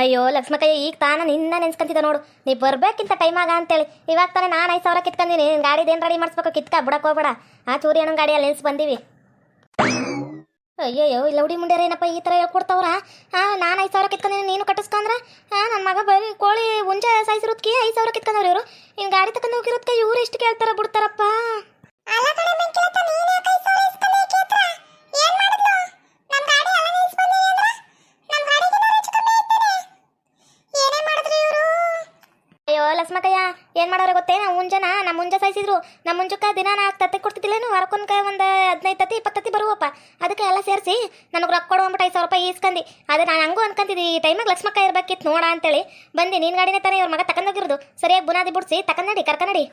ಅಯ್ಯೋ, ಲಕ್ಷ್ಮಕಯ್ಯ, ಈಗ ತಾನ ನಿನ್ನ ನೆನ್ಸ್ಕೊಂತಿದ್ದ ನೋಡು. ನೀ ಬರ್ಬೇಕಿಂತ ಟೈಮ್ ಆಗ ಅಂತೇಳಿ. ಇವಾಗ ತಾನೇ ನಾನು ಐದು ಸಾವಿರ ಕಿತ್ಕೊಂಡಿನಿ ಗಾಡಿದೇನು ರೆಡಿ ಮಾಡಿಸ್ಬೇಕು? ಕಿತ್ಕ ಬಿಡಕ್ಕೆ ಹೋಗ್ಬೇಡ. ಆ ಚೂರಿ ಅಣ್ಣನ ಗಾಡಿಯಲ್ಲಿ ನೆನ್ಸ್ ಬಂದೀವಿ. ಅಯ್ಯಯ್ಯೋ ಇಲ್ಲ ಹುಡಿ ಮುಂಡ್ಯಾರ ಏನಪ್ಪ ಈ ಥರ ಹೇಳ್ಕೊಡ್ತಾವ್ರ ಹಾಂ ನಾನು ಐದು ಸಾವಿರ ಕಿತ್ಕೊಂಡಿನಿ ನೀನು ಕಟ್ಟಿಸ್ಕೊಂಡ್ರೆ? ಹಾಂ ನನ್ನ ಮಗ ಬರೀ ಕೋಳಿ ಮುಂಜೆ ಸಾಯಿಸಿರೋದಕ್ಕೆ ಐದು ಸಾವಿರ ಕಿತ್ಕೊಂಡವ್ರು ಇವರು. ಇನ್ನು ಗಾಡಿ ತಗೊಂಡು ಹೋಗಿರೋದಕ್ಕೆ ಇವ್ರು ಎಷ್ಟು ಕೇಳ್ತಾರ ಬಿಡ್ತಾರಪ್ಪ. ಅಯ್ಯೋ ಲಕ್ಷ್ಮಕ್ಕಯ್ಯ ಏನು ಮಾಡೋರ ಗೊತ್ತೇ? ನಾವು ಮುಂಜಾನ ನಮ್ಮ ಮುಂಜೆ ಸಾಯಿಸಿದ್ರು. ನಮ್ಮ ಮುಂಜಕ್ಕ ದಿನ ನಾಲ್ಕು ತತ್ತಿ ಕೊಡ್ತಿದ್ದಿಲ್ಲೇನು? ವಾರಕ್ಕೊಂದು ಒಂದು ಹದಿನೈದು ತತ್ತಿ ಬರುವಪ್ಪ. ಅದಕ್ಕೆ ಎಲ್ಲ ಸೇರಿಸಿ ನನಗೆ ರೊಕ್ಕ ಕೊಡು ಅಂದ್ಬಿಟ್ಟು ಐದು ಸಾವಿರ ರೂಪಾಯಿ ಈಸ್ಕಂದು. ಅದೇ ನಾನು ಹಂಗೂ ಅನ್ಕೊಂತಿದ್ದೆ, ಈ ಟೈಮಾಗ ಲಕ್ಷ್ಮಕ್ಕ ಇರ್ಬೇಕಿತ್ತು ನೋಡ ಅಂತೇಳಿ. ಬಂದು ನಿನ್ನ ಗಾಡಿನೇ ತಾನೇ ಇವ್ರ ಮಗ ತಕೊಂಡೋಗಿರೋದು ಸರಿಯಾಗಿ ಬುನಾದಿ ಬಿಡಿಸಿ ತಕೊಂಡಿ ಕರ್ಕೊಂಡಿ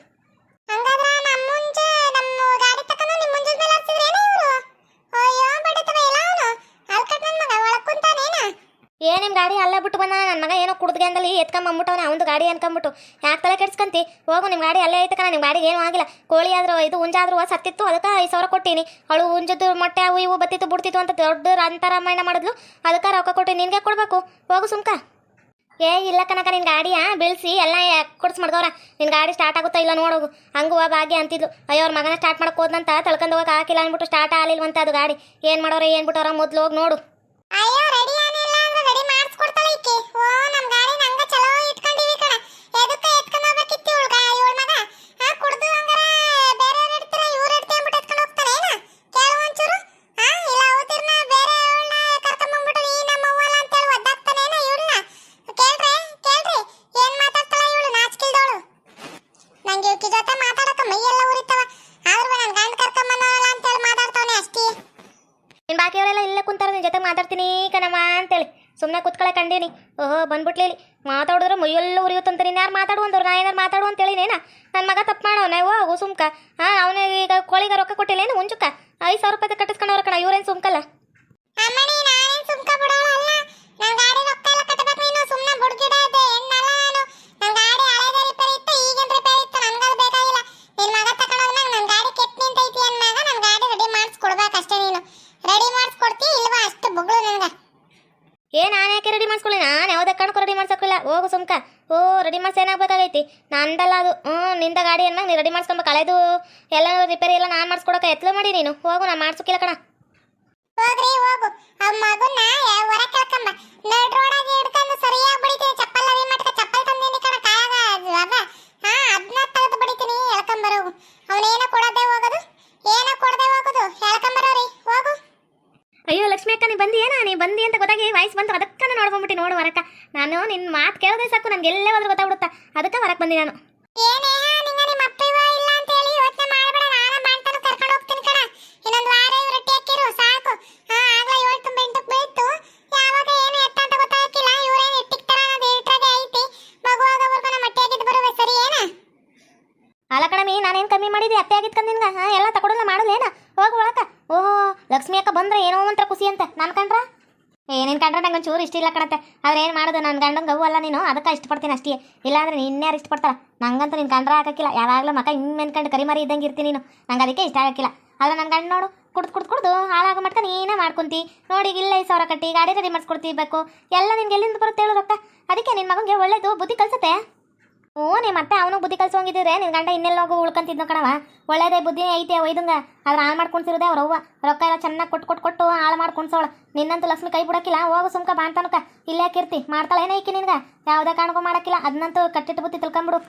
ಏ ನಿಮ್ಮ ಗಾಡಿ ಅಲ್ಲೇ ಬಿಟ್ಟು ಬಂದ ನನ್ನ ಮಗ ಏನೋ ಕುಡ್ದ್ಗಂದಲ್ಲಿ ಎತ್ಕೊಂಬಂದ್ಬಿಟ್ಟವನೆ ಒಂದು ಗಾಡಿ ಅನ್ಕೊಂಬಿಟ್ಟು ಯಾಕೆ ತಲೆ ಕೆಡ್ಸ್ಕಂತಿ? ಹೋಗು ನಿಮ್ಮ ಗಾಡಿ ಅಲ್ಲೇ ಐತೆ ಕಣ ನಿಮ್ಮ ಗಾಡಿಗೆ ಏನೂ ಆಗಿಲ್ಲ. ಕೋಳಿ ಆದರೂ, ಇದು ಹುಂಜಾದ್ರೂ ಸತ್ತಿತ್ತು, ಅದಕ್ಕೆ ಐದು ಸಾವಿರ ಕೊಟ್ಟೀನಿ. ಅವಳು ಹುಂಜದ್ದು ಮೊಟ್ಟೆ, ಅವು ಇವು ಬತ್ತಿತ್ತು, ಬಿಡ್ತಿತ್ತು ಅಂತ ದೊಡ್ಡ ರಂತರಾಮಾಯಣ ಮಾಡಿದ್ಲು. ಅದಕ್ಕೆ ರೊಕ್ಕ ಕೊಟ್ಟು ನಿನಗೆ ಕೊಡಬೇಕು. ಹೋಗು ಸುಮ್ಕ. ಏ, ಇಲ್ಲ ಕನಕ ನಿನ್ನ ಗಾಡಿಯ? ಬೀಳಿಸಿ, ಎಲ್ಲ ಕೊಡ್ಸ್ ಮಾಡ್ದವ್ರ. ನಿನ್ನ ಗಾಡಿ ಸ್ಟಾರ್ಟ್ ಆಗುತ್ತಾ ಇಲ್ಲ ನೋಡೋಗು. ಹಂಗೂ ಭಾಗ್ಯ ಅಂತಿದ್ಲು. ಅಯ್ಯೋ, ಅವ್ರ ಮಗನ ಸ್ಟಾರ್ಟ್ ಮಾಡೋಕೆ ಹೋದಂತ ತಳ್ಕೊಂಡು ಹೋಗಕ್ಕೆ ಹಾಕಿಲ್ಲ ಅಂದ್ಬಿಟ್ಟು ಸ್ಟಾರ್ಟ್ ಆಗಲಿಲ್ವಂತ ಅದು ಗಾಡಿ. ಏನು ಮಾಡೋರ, ಏನು ಬಿಟ್ಟವ್ರ, ಮೊದ್ಲು ಹೋಗಿ ನೋಡು ಅಯ್ಯೋ ರೆಡಿ ಏನಿಲ್ಲ ಅಂದ್ರೆ ರೆಡಿ ಮಾಡಿಸ್ಕೊಡ್ತಾಳೆ ಈಕೆ ಓ ನಮ್ಮ ಗಾಡಿ ನಂಗ ಚಲೋ ಇಟ್ಕೊಂಡಿವಿ ಕಣ ಎದಕ್ಕೆ ಎತ್ಕೊಂಡು ಹೋಗ್ಬೇಕಿತ್ತು ಇವಳು ಗಾ ಇವಳ ಮಗ ಹಾ ಕುಡ್ದು ಹಂಗಾರ ಬೇರೆ ಇಡ್ತಾರ ಇವ್ರು ಇಡ್ತಿ ಅಂದ್ಬಿಟ್ಟು ಎತ್ಕೊಂಡು ಹೋಗ್ತಾನೆ ಏನ ಕೇಳು ಒಂಚೂರು ಹಾ ಇಲ್ಲ ಅವತ್ತಿರ್ನ ಬೇರೆ ಅವಳನ್ನ ಕರ್ಕೊಂಬಂದ್ಬಿಟ್ಟು ನೀ ನಮ್ಮ ಅವ್ವಲ್ಲ ಅಂತೇಳಿ ಒದ್ದಾಗ್ತಾನೆ ಏನ ಇವಳನ್ನ ಕೇಳ್ರೆ ಕೇಳ್ರಿ ಏನ್ ಮಾತಾಡ್ತಾಳ ಇವಳು ನಾಚಿಕಿಲ್ದವಳು ನಂಗೆ ಇವಕ್ಕೆ ಜೊತೆ ಮಾತಾಡಕ ಮೈಯೆಲ್ಲ ಉರಿತಾವ ಆದ್ರೂ ನನ್ನ ಗಂಡ ಕರ್ಕೊಂಬಂದವಲ್ಲ ಅಂತೇಳಿ ಮಾತಾಡ್ತಾವನೆ ಅಷ್ಟೇ ನಿನ್ನ ಬಾಕಿಯವರೆಲ್ಲ ಇಲ್ಲೇ ಕುಂತಾರ ನಿನ್ನ ಜೊತೆ ಮಾತಾಡ್ತೀನಿ ಕಣಮ್ಮ ಅಂತೇಳಿ ಸುಮ್ಮನೆ ಕಂಡೀನಿ ಓಹೋ, ಬಂದ್ಬಿಟ್ಲಿ ಇಲ್ಲಿ ಮಾತಾಡಿದ್ರೆ ಮೈಯೆಲ್ಲ ಉರಿಯುತ್ತಂತ ನೀನು. ಯಾರು ಮಾತಾಡು ನಾ ಏನಾರು ಮಾತಾಡು ಅಂತೇಳಿ ನೇನ? ನನ್ನ ಮಗ ತಪ್ಪು ಮಾಡವನೆ. ಹೋಗು ಸುಮ್ಕ. ಹಾಂ ಅವನಿಗೆ ಈಗ ಕೋಳಿಗೆ ರೊಕ್ಕ ಕೊಟ್ಟಿಲ್ಲೇನು ಮುಂಚುಕ ಐದು ಸಾವಿರ ರೂಪಾಯಿ ಕಟ್ಟಿಸ್ಕೊಂಡವ್ರ ಕಣ. ಇವ್ರೇನು ಸುಮ್ಕಲ್ಲ? ಏ, ನಾನು ಯಾಕೆ ರೆಡಿ ಮಾಡಿಸ್ಕೊಳ್ಳಿ? ನಾನು ಯಾವುದೇ ಕಾರಣಕ್ಕೂ ರೆಡಿ ಮಾಡ್ಸೋಕಿಲ್ಲ ಹೋಗು ಸುಮ್ಕ. ಓ ರೆಡಿ ಮಾಡ್ಸಿ ಏನಾಗಬೇಕಾಗೈತಿ? ನಂದಲ್ಲ ಅದು. ಹ್ಞೂ ನಿಂದ ಗಾಡಿ ನೀನು ರೆಡಿ ಮಾಡಿಸ್ಕೊಬೇಕು ಕಳೆದು ಎಲ್ಲ ರಿಪೇರಿ ಎಲ್ಲ ನಾನು ಮಾಡಿಸ್ಕೊಡಕ್ಕೆ ಎತ್ಲು ಮಾಡಿ ನೀನು. ಹೋಗು, ನಾನು ಮಾಡ್ಸೋಕಿಲ್ಲ ಕಣ. ಹೋಗ್ರಿ, ಹೋಗು. ಆ ಮಗುನ ಹೊರ ಕೇಳ್ಕೊಂಬ. ನಡ್ ರೋಡಾಗಿ ಹಿಡ್ಕೊಂಡು ಸರಿಯಾಗಿ ಬಡಿತೀನಿ ಚಪ್ಪಲ್ ಅವಿ ಮಾಡ್ಕ, ಚಪ್ಪಲ್ ತಂದೀನಿ ಕಣ, ಕಾಯಾಗ ಅವ ಹಾ ಅದನ್ನ ತೆಗೆದು ಬಡಿತೀನಿ ಹೇಳ್ಕೊಂಬರೋಗು ಅವನೇನೋ ಕೊಡದೆ ಹೋಗೋದು ಏನೋ ಕೊಡದೆ ಹೋಗೋದು ಹೇಳ್ಕೊಂಬರೋರಿ ಹೋಗು ಅಯ್ಯೋ ಲಕ್ಷ್ಮಿ ಅಕ್ಕ ನೀ ಬಂದಿ ಏನಾ ನೀ ಬಂದಿ ಅಂತ ಗೊತ್ತಾಗಿ ವಾಯ್ಸ್ ಬಂತು ಅದಕ್ಕೆ ನೋಡ್ಕೊಂಬಿಟ್ಟು ನೋಡು ವರಕ್ಕ. ನಾನು ನಿನ್ನ ಮಾತು ಕೇಳಿದ್ರೆ ಸಾಕು ನನಗೆ ಎಲ್ಲೇ ಹೋದ್ರೆ ಗೊತ್ತಾಗ್ಬಿಡುತ್ತಾ? ಅದಕ್ಕೆ ಹೊರಕ್ಕೆ ಬಂದಿ ನಾನು ಏನೇ ನಿಂಗ ನಿಮ್ಮ ಅಪ್ಪ ಇವ ಇಲ್ಲ ಅಂತ ಹೇಳಿ ಯೋಚನೆ ಮಾಡಬೇಡ ನಾನು ಮಾಡ್ತಾನೆ ಕರ್ಕೊಂಡು ಹೋಗ್ತೀನಿ ಕಣ ಇನ್ನೊಂದು ವಾರ ಇವ್ರು ರೊಟ್ಟಿ ಹಾಕಿರು ಸಾಕು ಹಾ ಆಗ್ಲೇ ಏಳು ತುಂಬ ಎಂಟಕ್ಕೆ ಬೀಳ್ತು ಯಾವಾಗ ಏನು ಎತ್ತ ಅಂತ ಗೊತ್ತಾಗಿಲ್ಲ ಇವ್ರೇನು ಇಟ್ಟಿಕ್ತಾರ ಅನ್ನೋದು ಇಟ್ರಾಗೆ ಐತಿ ಮಗು ಆಗೋವರೆಗೂ ನಮ್ಮ ಮಟ್ಟಿ ಆಗಿದ್ದು ಬರುವೆ ಸರಿ ಏನ ಅಲ್ಲ ಕಣಮಿ ನಾನೇನು ಕಮ್ಮಿ ಮಾಡಿದ್ದೆ ಅತ್ತೆ ಆಗಿತ್ತು ನಿನ್ಗೆ ಹಾಂ ಎಲ್ಲ ತಗೊಡಲ್ಲ ಮಾಡೋದೇನ ಹೋಗು ಒಳಕ ಓಹೋ ಲಕ್ಷ್ಮಿ ಅಕ್ಕ ಬಂದ್ರೆ ಏನೋ ಒಂಥರ ಖುಷಿ ಅಂತ ನಾನು ಕಂಡ್ರ ಏ ನಿನ್ ಇಷ್ಟ ಇಲ್ಲ ಕಣತ್ತೆ. ಆದ್ರೆ ಏನು ಮಾಡೋದು? ನನ್ನ ಗಂಡಂಗೆ ಗವ್ವು ಅಲ್ಲ ನೀನು. ಅದಕ್ಕೆ ಇಷ್ಟಪಡ್ತೀನಿ ಅಷ್ಟೇ. ಇಲ್ಲಾಂದ್ರೆ ನಿನ್ಯಾರು ಇಷ್ಟಪಡ್ತಾರ? ನಂಗಂತೂ ನಿನ್ನ ಕಂಡ್ರ ಹಾಕಕ್ಕಿಲ್ಲ. ಯಾವಾಗಲೂ ಮಕ್ಕ ಹಿಂಗೆ ಮೆನ್ಕಂಡು ಕರಿಮರಿ ಇದ್ದಂಗೆ ಇರ್ತೀನಿ ನೀನು. ನಂಗೆ ಅದಕ್ಕೆ ಇಷ್ಟ ಆಗಕ್ಕಿಲ್ಲ. ಆದ್ರೆ ನನ್ನ ಗಂಡ ನೋಡು, ಕುಡ್ದು ಕುಡ್ದು ಕುಡ್ದು ಹಾಳಾಗ ಮಟ್ಟ ನೀನೇ ಮಾಡ್ಕೊಂತಿ. ನೋಡಿ ಇಲ್ಲ ಐದು ಸಾವಿರ ಕಟ್ಟಿ, ಗಾಡಿ ರೆಡಿ ಮಾಡಿಸ್ಕೊಡ್ತಿಬೇಕು ಎಲ್ಲ ನಿನ್ಗೆ ಎಲ್ಲಿಂದ ಬರುತ್ತೆ ಹೇಳು ರೊಕ್ಕ? ಅದಕ್ಕೆ ನಿನ್ನ ಮಗನಿಗೆ ಒಳ್ಳೇದು, ಬುದ್ಧಿ ಕಲ್ಸತ್ತೆ? ಹ್ಞೂ, ನೀ ಮತ್ತೆ ಅವನು ಬುದ್ಧಿ ಕಲ್ಸೋಂಗಿದ್ರೆ ನಿನ್ನ ಗಂಡ ಇನ್ನೆಲ್ಲ ಹೋಗು ಉಳ್ಕೊಂತಿದ್ನು ಕಣವ ಒಳ್ಳೇದೇ ಬುದ್ಧಿ ಐತೆ ಒಯ್ದಂಗ ಅದ್ರ ಹಾಳು ಮಾಡ್ಕೊಂಡಿರೋದೆ ಅವ್ರ ಅವ್ವ. ರೊಕ್ಕ ಎಲ್ಲ ಚೆನ್ನಾಗಿ ಕೊಟ್ಟು ಕೊಟ್ಟು ಕೊಟ್ಟು ಹಾಳು ಮಾಡ್ಕೊಂಡ್ಸೋಳ ನಿನ್ನಂತೂ ಲಕ್ಷ್ಮಿ ಕೈ ಬಿಡೋಕ್ಕಿಲ್ಲ. ಹೋಗು ಸುಮ್ಕ ಬಾಂತನಕ ಇಲ್ಲೇ ಕಿರ್ತಿ ಮಾಡ್ತಾಳೆ ಏನೈಕಿ ನಿನ್ಗೆ? ಯಾವುದೇ ಕಾರಣಕ್ಕೂ ಮಾಡೋಕ್ಕಿಲ್ಲ. ಅದನ್ನಂತೂ ಕಟ್ಟಿಟ್ಟು ಬುತ್ತಿ ತಿಳ್ಕೊಂಬಿಡು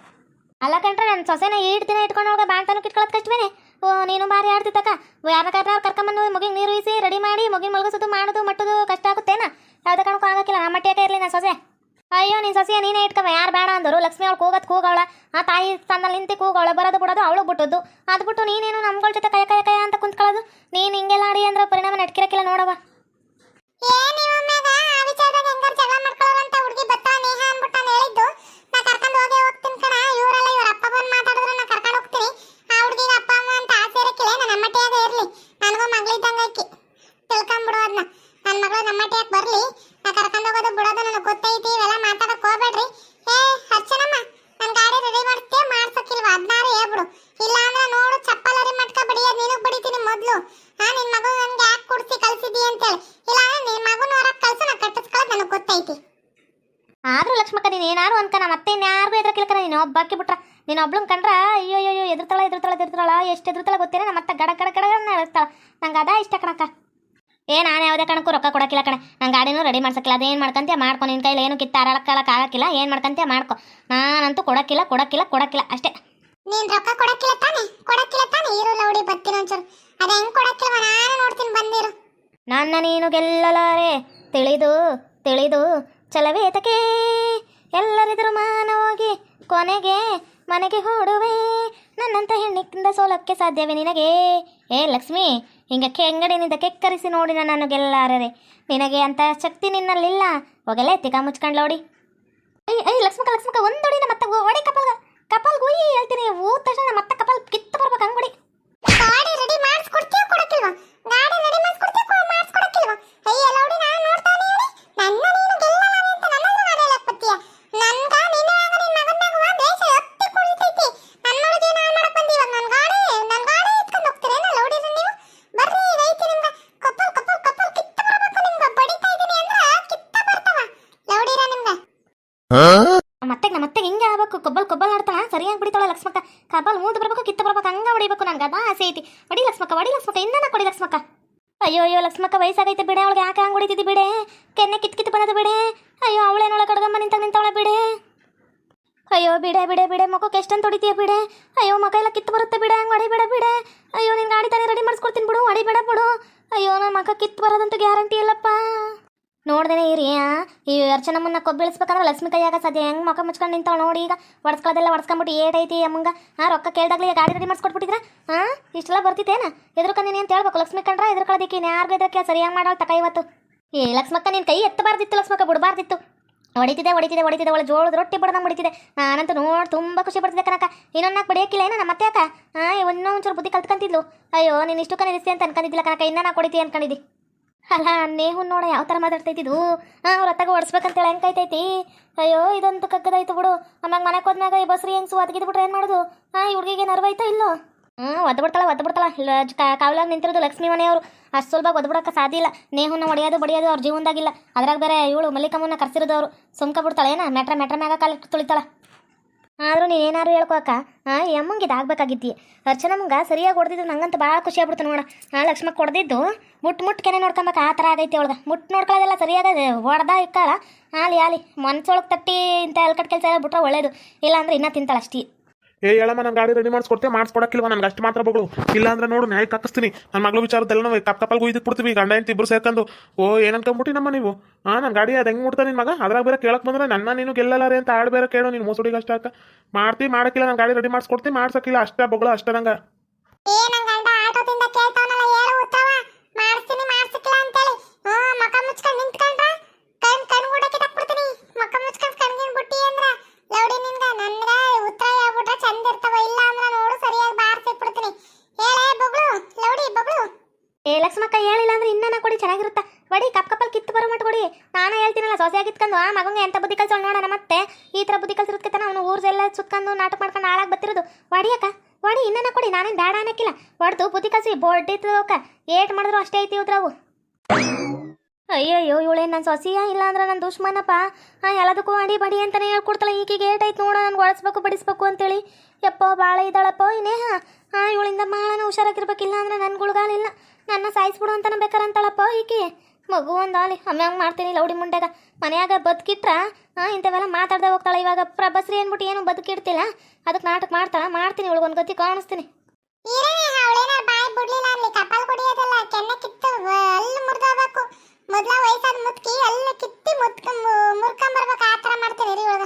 ಅಲ್ಲ ಕಂಡ್ರೆ ನನ್ನ ಸೊಸೆನ ಈಡ್ ದಿನ ಇಟ್ಕೊಂಡು ಹೋಗ ಬಾಂತನಕ್ಕೆ ಇಟ್ಕೊಳ್ಳೋದು ಕಷ್ಟವೇನೆ. ಓ, ನೀನು ಬಾರಿ ಆಡ್ತಿತ್ತಕ್ಕ. ಯಾರ ಅವ್ರು ಕರ್ಕೊಂಬಂದು ಮಗಿಗೆ ನೀರು ಇಸಿ ರೆಡಿ ಮಾಡಿ ಮಗಿನ ಮಲಗಿಸೋದು, ಮಾಡೋದು, ಮಟ್ಟದು ಕಷ್ಟ ಆಗುತ್ತೇನಾ? ಯಾವುದೇ ಕಾರಣಕ್ಕೂ ಆಗೋಕ್ಕಿಲ್ಲ. ಆ ಮಟ್ಟಿಯಾಕೆ ಇರಲಿ ನಾ ಸೊಸೆ. ಅಯ್ಯೋ, ನೀನು ಸಸಿಯ ನೀನೇ ಇಟ್ಕವ ಯಾರು ಬೇಡ ಅಂದರು. ಲಕ್ಷ್ಮಿ ಅವಳು ಕೂಗತ್ ಕೂಗವಳ ಆ ತಾಯಿ ತನ್ನ ನಿಂತು ಕೂಗವಳ ಬರೋದು ಬಿಡೋದು ಅವಳು ಬಿಟ್ಟದ್ದು. ಅದು ಬಿಟ್ಟು ನೀನೇನು ನಮ್ಗಳ ಜೊತೆ ಕೈ ಕೈ ಕೈ ಅಂತ ಕುಂತ್ಕೊಳ್ಳೋದು? ನೀನು ಹಿಂಗೆಲ್ಲ ಅಡಿ ಅಂದ್ರೆ ಪರಿಣಾಮ ನಡ್ಕಿರಕ್ಕಿಲ್ಲ ನೋಡವ ನಿನ್ನ ನಿನ್ ಮಗು ನನ್ಗೆ ಯಾಕೆ ಕುಡ್ಸಿ ಕಳ್ಸಿದಿ ಅಂತೇಳಿ. ಇಲ್ಲ ನಿನ್ ಮಗುನ ಹೊರಗ್ ಕಳ್ಸು ನಾ ಕಟ್ಟಿಸ್ಕೊಳ್ಳೋದು ನನಗೆ ಗೊತ್ತೈತಿ. ಆದ್ರೂ ಲಕ್ಷ್ಮಕ್ಕ ನೀನು ಏನಾರು ಅನ್ಕ ನಮ್ಮ ಮತ್ತೆ ಇನ್ಯಾರಿಗೂ ಎದ್ರಕಿಲ್ಕ ನೀನು ಒಬ್ಬಾಕಿ ಬಿಟ್ರ. ನೀನು ಒಬ್ಳನ್ ಕಂಡ್ರ ಅಯ್ಯೋ ಅಯ್ಯೋ ಎದುರ್ತಾಳ ಎದುರ್ತಾಳ ಎದುರ್ತಾಳ ಎಷ್ಟು ಎದುರ್ತಾಳ ಗೊತ್ತೇನೆ ನಮ್ಮ ಮತ್ತೆ ಗಡ ಗಡ ಗಡ ನಡೆಸ್ತಾಳ. ನಂಗೆ ಅದ ಇಷ್ಟ ಕಣಕ್ಕ. ಏ ನಾನು ಯಾವುದೇ ಕಣಕ್ಕೂ ರೊಕ್ಕ ಕೊಡಕ್ಕಿಲ್ಲ ಕಣೆ. ನನ್ನ ಗಾಡಿನೂ ರೆಡಿ ಮಾಡ್ಸಕ್ಕಿಲ್ಲ ಅದೇನು ಮಾಡ್ಕಂತೆ ಮಾಡ್ಕೊ ನಿನ್ನ ಕೈಲಿ ಏನು ಕಿತ್ತಾರಳಕ್ಕಳಕ್ಕೆ ಆಗಕ್ಕಿಲ್ಲ ಏನು ಮಾಡ್ಕಂತೆ ಮಾಡ್ಕೊ. ನಾನಂತೂ ಕೊಡಕ್ಕಿಲ್ಲ ಕೊಡಕ್ಕಿಲ್ಲ ಕೊಡಕ್ಕಿಲ್ಲ ಅಷ್ಟೇ. ನೀನ್ ರೊಕ್ಕ ಕೊಡಕ್ಕಿಲ್ಲ ತಾನೆ? ಕೊಡಕ್ಕಿಲ್ಲ ತಾನೆ? ಇರು ಲೌಡಿ ಬರ್ತೀನಿ ಒಂಚೂರು. ಅದ ಹೆಂಗ್ ನಾನು ನೋಡ್ತೀನಿ, ಬಂದಿರು. ನನ್ನ ನೀನು ಗೆಲ್ಲಲಾರೆ. ತಿಳಿದು ತಿಳಿದು ಚಲವೇತಕೆ ಮಾನ ಹೋಗಿ ಕೊನೆಗೆ ಮನೆಗೆ ಹೂಡುವೆ ನನ್ನಂತ ಹೆಣ್ಣಿಂದ ಸೋಲಕ್ಕೆ ಸಾಧ್ಯವೇ ನಿನಗೆ? ಏ, ಲಕ್ಷ್ಮಿ ಹಿಂಗ ಕೆಂಗಡಿನಿಂದ ಕೆಕ್ಕರಿಸಿ ನೋಡಿ ನನ್ನನ್ನು ಗೆಲ್ಲಾರರೆ ನಿನಗೆ ಅಂತ ಶಕ್ತಿ ನಿನ್ನಲ್ಲಿಲ್ಲ. ಹೋಗಲೇ ತಿಕ ಮುಚ್ಕೊಂಡ್ಲೋಡಿ ಐ ಐ ಲಕ್ಷ್ಮಕ ಲಕ್ಷ್ಮಕ ಒಂದೊಡಿನ ಮತ್ತೆ ಒಡಿ ಕಪಲ್ಗ. ಕಪಲ್ ಗುಯಿ ಹೇಳ್ತೀನಿ, ಊದ ತಕ್ಷಣ ಮತ್ತೆ ಕಪಲ್ ಕಿತ್ತು ಬರ್ಬೇಕು ಹಂಗುಡಿ ಗಾಡಿ ರೆಡಿ ಮಾಡಿಸ್ಕೊಡ್ತೀಯ ಕೊಡಕ್ಕಿಲ್ವಾ ಗಾಡಿ ರೆಡಿ ಮಾಡಿಸ್ಕೊಡ್ತೀಯ ಹಿಂಗೆ ಆಗ್ಬೇಕು. ಕೊಬ್ಬಲ್ ಕೊಬ್ಬಲ್ ಆಡ್ತಾಳ. ಸರಿಯಾಗಿ ಬಿಡಿತಾಳ ಲಕ್ಷ್ಮಕ್ಕ. ಕಬ್ಬಲ್ ಮೂದು ಬರ್ಬೇಕು, ಕಿತ್ತ ಬರ್ಬೇಕು, ಹಂಗ ಹೊಡಿಬೇಕು. ನನಗೆ ಅದ ಆಸೆ ಐತಿ. ಬಡಿ ಲಕ್ಷ್ಮಕ್ಕ ಬಡಿ ಲಕ್ಷ್ಮಕ್ಕ ಇನ್ನೇನ ಕೊಡಿ ಲಕ್ಷ್ಮಕ್ಕ. ಅಯ್ಯೋ ಅಯ್ಯೋ, ಲಕ್ಷ್ಮಕ್ಕ, ವಯಸ್ಸಾಗೈತೆ ಬಿಡೆ. ಅವಳಿಗೆ ಯಾಕೆ ಹಂಗೆ ಹೊಡಿತಿದ್ದಿ ಬಿಡೆ? ಕೆನ್ನೆ ಕಿತ್ ಕಿತ್ ಬಂದದ ಬಿಡೆ. ಅಯ್ಯೋ ಅವಳೇನೊಳ ಕಡ್ಗಮ್ಮ ನಿಂತ ನಿಂತವಳ ಬಿಡೆ. ಅಯ್ಯೋ, ಬಿಡೆ ಬಿಡೆ ಬಿಡೆ. ಮಕ್ಕಕ್ಕೆ ಎಷ್ಟಂತ ಹೊಡಿತೀಯ ಬಿಡೆ? ಅಯ್ಯೋ ಮಕ್ಕ ಎಲ್ಲ ಕಿತ್ತು ಬರುತ್ತೆ ಬಿಡೆ. ಹಂಗೆ ಹೊಡಿಬೇಡ ಬಿಡೆ. ಅಯ್ಯೋ, ನಿನ್ ಗಾಡಿ ತಾನೇ ರೆಡಿ ಮಾಡಿಸ್ಕೊಡ್ತೀನಿ ಬಿಡು. ಹೊಡಿಬೇಡ ಬಿಡು. ಅಯ್ಯೋ ನನ್ನ ಮಗ ಕಿತ್ತು ಬರೋದಂತೂ ಗ್ಯಾರಂಟಿ ಇಲ್ಲಪ್ಪ ನೋಡ್ದೇನೆ ಇರಿ ಈ ಅರ್ಚನಮ್ಮನ್ನ ಕೊಬ್ಬಿಳಿಸ್ಬೇಕಂದ್ರೆ ಲಕ್ಷ್ಮಿ ಕೈಯಾಗ ಸದ್ಯ ಹೆಂಗ್ ಮುಖ ಮುಚ್ಕೊಂಡು ನಿಂತಾವ ನೋಡಿ ಈಗ. ಒಡ್ಸ್ಕೊಳ್ಳೋದೆಲ್ಲ ಒಡ್ಸ್ಕೊಂಬಿಟ್ಟು ಏಟೈತಿ ಅಮ್ಮಂಗ. ಆ, ರೊಕ್ಕ ಕೇಳ್ದಾಗ್ಲೇ ಗಾಡಿ ರೆಡಿ ಮಾಡಿಸ್ಕೊಟ್ಬಿಟ್ಟಿದ್ರ? ಹಾ ಇಷ್ಟೆಲ್ಲ ಬರ್ತಿತ್ತೇನ? ಎದ್ರಕಂದಿನಿ ಅಂತ ಹೇಳ್ಬೇಕು ಲಕ್ಷ್ಮಿ ಕಂಡ್ರ, ಎದ್ರಕೊಳ್ಳೋದಕ್ಕೆ ಯಾರಿಗೂ ಎದ್ರಕ್ಕೆ ಸರಿಯಾಗಿ ಮಾಡೋಳು ತಕ ಇವತ್ತು. ಏ, ಲಕ್ಷ್ಮಕ್ಕ, ನಿನ್ ಕೈ ಎತ್ತಬಾರ್ದಿತ್ತು ಲಕ್ಷ್ಮಕ್ಕ ಬಿಡಬಾರ್ದಿತ್ತು ಹೊಡಿತಿದೆ ಹೊಡಿತಿದೆ ಹೊಡಿತಿದೆ, ಒಳ್ಳೆ ಜೋಳದ ರೊಟ್ಟಿ ಬಡ್ದಂಗೆ ಹೊಡಿತಿದೆ. ನಾನಂತೂ ನೋಡಿ ತುಂಬ ಖುಷಿ ಪಡ್ತಿದ್ದೆ ಕನಕ ಇನ್ನೊಂದು ಬಡಿಯಕ್ಕಿಲ್ಲ ಏನ ನಮ್ಮ ಮತ್ತೆ ಅಕ್ಕ ಹಾಂ ಇನ್ನೂ ಬುದ್ಧಿ ಕಲ್ತ್ಕೊಂತಿದ್ಲು. ಅಯ್ಯೋ, ನೀನು ಇಷ್ಟು ಕನಿರಿಸಿ ಅಂತ ಅನ್ಕೊಂಡಿದ್ದಿಲ್ಲ ಕನಕ ಇನ್ನ ನಾ ಕೊಡಿತಿ ಅನ್ಕೊಂಡಿದ್ದಿ. ಅಲ್ಲ ನೇಹು ನೋಡ ಯಾವ ಥರ ಮಾತಾಡ್ತೈತಿದು? ಹಾಂ, ಅವ್ರ ಅತ್ತಾಗ ಓಡಿಸ್ಬೇಕಂತೇಳಿ ಹೆಂಗೆ ಹೆಂಗೈತೈತಿ ಅಯ್ಯೋ, ಇದೊಂದು ಕಗ್ಗದಾಯ್ತು ಬಿಡು. ಆಮ್ಯಾಗ ಮನೆಗೆ ಹೋದ್ಮ್ಯಾಗ ಈ ಬಸ್ರಿ ಹೆಂಗ್ಸು ಅದಕ್ಕಿದ್ ಬಿಟ್ರೆ ಏನು ಮಾಡೋದು? ಹಾಂ ಈ ಹುಡುಗಿಗೆ ನರ್ವಾಯ್ತೋ ಇಲ್ಲೋ? ಹ್ಞೂ ಒದ್ದು ಬಿಡ್ತಾಳ ಒದ್ದು ಬಿಡ್ತಾಳ. ಕಾವಲಾಗ ನಿಂತಿರೋದು ಲಕ್ಷ್ಮೀ ಮನೆಯವರು. ಅಷ್ಟು ಸುಲಭ ಒದ್ದು ಬಿಡೋಕೆ ಸಾಧ್ಯ ಇಲ್ಲ. ನೇಹುನ ಒಡೆಯೋದು, ಬಡಿಯೋದು ಅವ್ರ ಜೀವನದಾಗಿಲ್ಲ ಅದ್ರಾಗ ಬೇರೆ ಇವಳು ಮಲ್ಲಿಕಮ್ಮನ ಕರ್ಸಿರೋದು ಅವರು. ಸುಮ್ಕ ಬಿಡ್ತಾಳೆ ಏನ ಮೆಟ್ರ ಮೆಟ್ರ ಮ್ಯಾಗ ಕಾಲಿಟ್ಟು ತುಳಿತಾಳ. ಆದ್ರೂ ನೀನು ಏನಾರು ಹೇಳ್ಕೊಕ್ಕ ಹಾಂ ಇದು ಅಮ್ಮಂಗೆ ಇದಾಗಬೇಕಾಗಿತ್ತಿ ಅರ್ಚನಮ್ಮಂಗ ಸರಿಯಾಗಿ ಹೊಡೆದಿದ್ದು ನಂಗಂತ ಭಾಳ ಖುಷಿ ಆಗ್ಬಿಡ್ತು ನೋಡ. ಹಾಂ ಲಕ್ಷ್ಮ ಕೊಡ್ದಿದ್ದು ಮುಟ್ಟು ಮುಟ್ಟು ಕೆನೆ ನೋಡ್ಕೊಬೇಕು, ಆ ಥರ ಆಗೈತೆ ಅವಳ್ಗೆ ಮುಟ್ಟು ನೋಡ್ಕೊಳ್ಳೋದೆಲ್ಲ ಸರಿಯಾದ ಹೊಡೆದ ಇಕ್ಕಾಲ ಆಲಿ ಆಲಿ. ಮನ್ಸೊಳಗೆ ತಟ್ಟಿ ಇಂಥ ಎಲ್ಕಟ್ ಕೆಲಸ ಎಲ್ಲ ಬಿಟ್ರೆ ಒಳ್ಳೇದು. ಇಲ್ಲಾಂದ್ರೆ ಇನ್ನೂ ತಿಂತಾಳೆ ಅಷ್ಟೇ ಏ, ಹೇಳಮ್ಮ ನನ್ನ ಗಾಡಿ ರೆಡಿ ಮಾಡಿಸ್ಕೊಡ್ತೀವಿ ಮಾಡಿಸ್ಕೊಡಕ್ಕಿಲ್ವ? ನನಗೆ ಅಷ್ಟು ಮಾತ್ರ ಬಗಳು. ಇಲ್ಲ ಅಂದ್ರೆ ನೋಡು ನ್ಯಾಯ ಹಾಕಿಸ್ತೀನಿ. ನನ್ನ ಮಗಳು ವಿಚಾರದೆಲ್ಲ ನಾವು ಕಪ್ ಕಪ್ಪಲ್ಗೂ ಇದಕ್ಕೆ ಬಿಡ್ತೀವಿ. ಗಂಡ, ಹೆಂಡತಿ ಇಬ್ರು ಸೇರ್ಕೊಂಡು, ಓ, ಏನು ನಮ್ಮ ನೀವು? ಹಾಂ ನನ್ನ ಗಾಡಿ ಅದು ಹೆಂಗೆ ಮುಟ್ತಾ ನಿನ್ನ ಮಗ? ಅದ್ರಾಗ ಬೇರೆ ಕೇಳಕ್ಕೆ ಬಂದ್ರೆ ನನ್ನ ನೀನು ಗೆಲ್ಲಲಾರೆ ಅಂತ ಆಡ್ ಬೇರೆ ಕೇಳು, ನೀನು ಮೋಸಡಿಗೆ ಅಷ್ಟ ಹಾಕ. ಮಾಡ್ತೀವಿ ಮಾಡಕ್ಕಿಲ್ಲ ನನ್ನ ಗಾಡಿ ರೆಡಿ ಮಾಡಿಸ್ಕೊಡ್ತೀವಿ ಮಾಡ್ಸಕ್ಕಿಲ್ಲ. ಅಷ್ಟೇ ಬಗಳು, ಅಷ್ಟೇ ನಂಗೆ ಏ ನನ್ ಗಂಡ ಆಟೋದಿಂದ ಕೇಳ್ತಾವನಲ್ಲ ಹೇಳು ಉತ್ತವ ಮಾಡ್ತೀನಿ ಮಾಡ್ಸಿಕ್ಕಿಲ್ಲ ಅಂತೇಳಿ ಹ್ಞೂ ಮಕ ಮುಚ್ಕೊಂಡ್ ನಿಂತ್ಕೊಂಡ್ರ ಕಣ್ ಕಣ್ ಗುಡಕ್ಕೆ ತಕ್ಬಿಡ್ತೀನಿ ಮಕ ಮುಚ್ಕೊಂಡ್ ಕಣ್ಗಿನ್ ಬುಟ್ಟಿ ಅಂದ್ರ ಲೌಡಿ ನಿನ್ಗ ನನ್ಗ ಉತ್ತರ ಹೇಳ್ಬಿಟ್ರೆ ಚಂದ ಇರ್ತಾವ ಇಲ್ಲ ಅಂದ್ರ ನೋಡು ಸರಿಯಾಗಿ ಬಾರ್ಸಿಕ್ಬಿಡ್ತೀನಿ ಹೇಳೇ ಬೊಗಳು ಲೌಡಿ ಬೊಗಳು ಲಕ್ಷ್ಮಕ್ಕ ಹೇಳಿಲ್ಲ ಅಂದ್ರೆ ಇನ್ನನ ಕೊಡಿ, ಚೆನ್ನಾಗಿರುತ್ತ? ಬಡಿ, ಕಪ್ ಕಪ್ಪಲ್ಲಿ ಕಿತ್ತು ಬರೋ ಮಟ್ಟ ಕೊಡಿ. ನಾನು ಹೇಳ್ತೀನಲ್ಲ, ಸೊಸೆ ಆಗಿತ್ಕೊಂಡು ಆ ಮಗಂಗೆ ಎಂತ ಬುದ್ಧಿ ಕಲ್ಸೋಣ ನೋಡೋಣ ಮತ್ತೆ? ಈ ಥರ ಬುದ್ಧಿ ಕಲ್ಸಿರೋದಕ್ಕೆ ಅವನು ಊರ್ಸೆಲ್ಲ ಸುತ್ಕೊಂಡು ನಾಟಕ ಮಾಡ್ಕೊಂಡು ಹಾಳಾಗಿ ಬತ್ತಿರೋದು ಒಡಿಯಕ್ಕ ಹೊಡಿ ಇನ್ನನ ಕೊಡಿ, ನಾನೇನು ಬೇಡ ಅನ್ನಕ್ಕಿಲ್ಲ. ಹೊಡೆದು ಬುದ್ಧಿ ಕಲ್ಸಿ ಬೋರ್ಡಿತ್ತವಕ್ಕ ಏಟ್ ಮಾಡಿದ್ರು ಅಷ್ಟೇ ಐತಿ ಉದ್ರವು. ಅಯ್ಯಯ್ಯೋ, ಇವಳೇನು ನನ್ನ ಸೊಸಿಯ ಇಲ್ಲ ಅಂದ್ರೆ ನನ್ನ ದುಷ್ಮಾನಪ್ಪ ಹಾಂ ಎಲ್ಲದಕ್ಕೂ ಅಡಿ ಬಡಿ ಅಂತಲೇ ಹೇಳ್ಕೊಡ್ತಾಳೆ. ಏಟ್ ಏಟೈತೆ ನೋಡ ನನ್ಗೆ ಒಳಸ್ಬೇಕು ಬಡಿಸ್ಬೇಕು ಅಂತೇಳಿ. ಯಪ್ಪ ಭಾಳ ಇದ್ದಾಳಪ್ಪ, ಇನ್ನೇಹ? ಹಾಂ ಇವಳಿಂದ ಭಾಳನ ಹುಷಾರಾಗಿರ್ಬೇಕಿಲ್ಲ ಅಂದ್ರೆ ನನ್ನ ಗುಳ್ಗಾಲಿಲ್ಲ ನನ್ನ ಸಾಯಿಸ್ಬಿಡು ಅಂತಾನೆ ಬೇಕಾರಂತಾಳಪ್ಪ ಈಕೆ. ಮಗು ಒಂದು ಆಲಿ ಅಮ್ಮ್ಯಾಂಗ ಮಾಡ್ತೀನಿ ಲೌಡಿ ಮುಂಡ್ಯಾಗ. ಮನೆಯಾಗ ಬದುಕಿಟ್ರ ಹಾಂ ಇಂಥವೆಲ್ಲ ಮಾತಾಡ್ದೆ ಹೋಗ್ತಾಳೆ ಇವಾಗ. ಪ್ರಭಸ್ರಿ ಅಂದ್ಬಿಟ್ಟು ಏನು ಬದುಕಿಡ್ತಿಲ್ಲ. ಅದಕ್ಕೆ ನಾಟಕ ಮಾಡ್ತಾಳ ಮಾಡ್ತೀನಿ ಇವಳಿಗೊಂದು ಗತಿ ಕಾಣಿಸ್ತೀನಿ. ಬಾಯಿ ಬಿಡ್ಲಿಲ್ಲ ಅಲ್ಲಿ ಕಪಾಲ್ ಕುಡಿಯೋದಲ್ಲ ಕೆನ್ನೆ ಕಿತ್ತು ಅಲ್ಲಿ ಮುರಿದೋಗ್ಬೇಕು. ಮೊದ್ಲ ವಯಸ್ಸಾದ ಮುತ್ಕಿ ಅಲ್ಲಿ ಕಿತ್ತಿ ಮುತ್ಕ ಮುರ್ಕೊಂಬರ್ಬೇಕು. ಆ ಥರ ಮಾಡ್ತೀನಿ ರೀ ಇವಾಗ.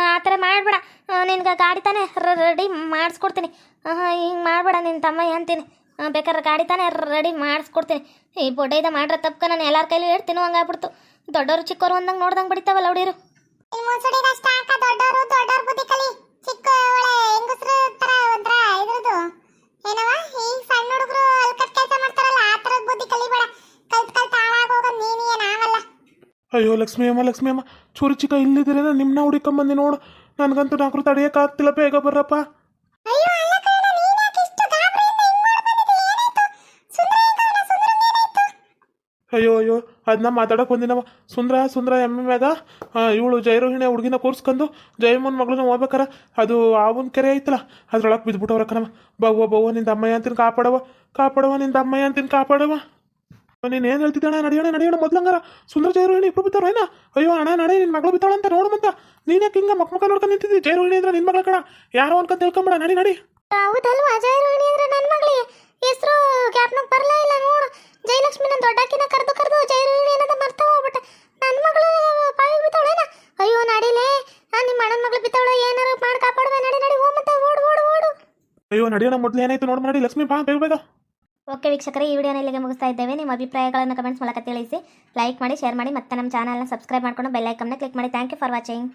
ಆ ಥರ ಮಾಡಬೇಡ. ನಿನ್ಗೆ ಗಾಡಿ ತಾನೇ ರೆಡಿ ಮಾಡಿಸ್ಕೊಡ್ತೀನಿ. ಹಿಂಗೆ ಮಾಡಬೇಡ ನಿನ್ನ ತಮ್ಮ ಅಂತೀನಿ. ಬೇಕಾದ್ರೆ ಗಾಡಿ ತಾನೇ ರೆಡಿ ಮಾಡಿಸ್ಕೊಡ್ತೀನಿ. ಈ ಬೊಡ್ಡೆದ ಮಾಡ್ರೆ ತಪ್ಕ ನಾನು ಎಲ್ಲರ ಕೈಲಿ ಹೇಳ್ತೀನಿ ಹಂಗಾಗ್ಬಿಡ್ತು ದೊಡ್ಡವರು ಚಿಕ್ಕವರು ಒಂದಂಗೆ ನೋಡ್ದಂಗೆ ಬಿಡಿತಾವಲ್ಲ ಹುಡುಗಿರು. ಇಲ್ಲಿ ಮುಸುಡಿದಷ್ಟ ಹಾಕ ದೊಡ್ಡವರು ದೊಡ್ಡವ್ರ ಬುದ್ಧಿ ಕಲಿ. ಚಿಕ್ಕ ಒಳ್ಳೆ ಹೆಂಗಸ್ರು ತರ ಒಂಥರ ಇದ್ರದ್ದು ಏನವ ಈ ಸಣ್ಣ ಹುಡುಗರು ಅಲ್ಕಟ್ ಕೆಲಸ ಮಾಡ್ತಾರಲ್ಲ ಆ ಥರದ ಬುದ್ಧಿ ಕಲಿಬೇಡ ಕಲ್ತ್ ಕಲ್ತ್ ಹಾಳಾಗೋಗೋದ್ ನೀನೇ ನಾವಲ್ಲ. ಅಯ್ಯೋ ಲಕ್ಷ್ಮಿ ಅಮ್ಮ ಲಕ್ಷ್ಮಿ ಅಮ್ಮ ಚೂರು ಚಿಕ್ಕ ಇಲ್ಲಿದ್ದೀರೇನ? ನಿಮ್ಮನ್ನ ಹುಡುಕೊಂಬಂದು ನೋಡು. ನನಗಂತೂ ನಾಲ್ಕು ತಡೆಯೋಕ್ಕಾಗ್ತಿಲ್ಲ ಬೇಗ ಬರ್ರಪ್ಪ ಅಯ್ಯೋ ಅಲ್ಲ ಕಣ ನೀನ್ ಯಾಕೆ ಇಷ್ಟು ಗಾಬರಿಯಿಂದ ಹಿಂಗ್ ಮಾಡ್ಬಂದಿದ್ದೆ ಏನಾಯ್ತು ಸುಂದ್ರ ಹೆಂಗವ್ನ ಸುಂದ್ರಂಗ್ ಏನಾಯ್ತು ಅಯ್ಯೋ ಅಯ್ಯೋ ಅದನ್ನ ಮಾತಾಡೋಕೆ ಬಂದಿನವ. ಸುಂದ್ರ ಸುಂದ್ರ ಎಮ್ಮೆ ಅದ ಇವಳು ಜೈರೋಹಿಣಿ ಹುಡುಗಿನ ಕೂರ್ಸ್ಕೊಂಡು ಜಯಮ್ಮನ ಮಗಳನ್ನ ಹೋಗ್ಬೇಕಾರ ಅದು ಆವನ್ ಕೆರೆ ಐತಲ್ಲ, ಅದ್ರೊಳಗೆ ಬಿದ್ಬಿಟ್ಟವ್ರ ಕಣವ. ಬವ್ವ ಬವ್ವ, ನಿಂದ ಅಮ್ಮಯ್ಯ ಅಂತೀನಿ ಕಾಪಾಡವ ಕಾಪಾಡವ ನಿಂದ ಅಮ್ಮಯ್ಯ ಅಂತೀನಿ ಕಾಪಾಡವ ನೀನು ಏನು ಹೇಳ್ತಿದ್ದಣ ನಡೆಯೋಣ ನಡೆಯೋಣ ಮೊದ್ಲಂಗಾರ. ಸುಂದ್ರ ಜೈರೋಹಿಣಿ ಇಬ್ಬರು ಬಿತ್ತಾರ ಏನ? ಅಯ್ಯೋ, ಅಣ್ಣ ನಡೆ ನಿನ್ನ ಮಗಳು ಬಿತ್ತಾಳ ಅಂತ ನೋಡು ಮಂತ ನೀನು ಯಾಕೆ ಹಿಂಗ ಮಕ್ ಮಕ್ಕ ನೋಡ್ಕೊಂಡು ನಿಂತಿದ್ದಿ? ಜೈರೋಹಿಣಿ ಅಂದ್ರೆ ನಿನ್ನ ಮಗಳ ಕಣ. ಯಾರೋ ಅನ್ಕೊಂತ ತಿಳ್ಕೊಂಬೇಡ. ನಡಿ ನಡಿ. ಹೌದಲ್ವಾ? ಜೈರೋಹಿಣಿ ಅಂದ್ರೆ ನನ್ನ ಮಗಳಿಗೆ ಹೆಸರು ಗ್ಯಾಪ್ನಾಗ ಬರಲೇ ಇಲ್ಲ ನೋಡು. ಜಯಲಕ್ಷ್ಮಿನ ದೊಡ್ಡಕ್ಕಿನ ಕರೆದು ಕರೆದು ಜಯರೋಹಿಣಿ ಏನದ ಮರ್ತ ಹೋಗ್ಬಿಟ್ಟೆ. ನನ್ನ ಮಗಳು ಬಾವಿಗೆ ಬಿದ್ದಾಳೇನ? ಅಯ್ಯೋ ನಡಿಲೇ. ನಾನು ನಿಮ್ಮ ಅಣ್ಣನ ಮಗಳು ಬಿದ್ದಾವಳ ಏನಾರು ಮಾಡಿ ಕಾಪಾಡುವೆ ನಡಿ ನಡಿ ಹೋಗ್ ಮತ್ತೆ ಓಡು ಓಡು ಓಡು. ಅಯ್ಯೋ ನಡೆಯೋಣ ಮೊದ್ಲು ಏನಾಯ್ತು ನೋಡು ನಡಿ ಲಕ್ಷ್ಮಿ ಬಾ ಬೇಗ ಬೇಗ. ಓಕೆ ವೀಕ್ಷಕರೇ ಈ ವಿಡಿಯೋನ ಇಲ್ಲಿಗೆ ಮುಗಿಸ್ತಾ ಇದ್ದೇವೆ. ನಿಮ್ಮ ಅಭಿಪ್ರಾಯಗಳನ್ನು ಕಮೆಂಟ್ಸ್ ಮೂಲಕ ತಿಳಿಸಿ. ಲೈಕ್ ಮಾಡಿ ಶೇರ್ ಮಾಡಿ ಮತ್ತೆ ನಮ್ಮ ಚಾನಲ್ನ ಸಬ್ಸ್ಕ್ರೈಬ್ ಮಾಡ್ಕೊಂಡು ಬೆಲ್ ಐಕನ್ನ ಕ್ಲಿಕ್ ಮಾಡಿ. Thank you for watching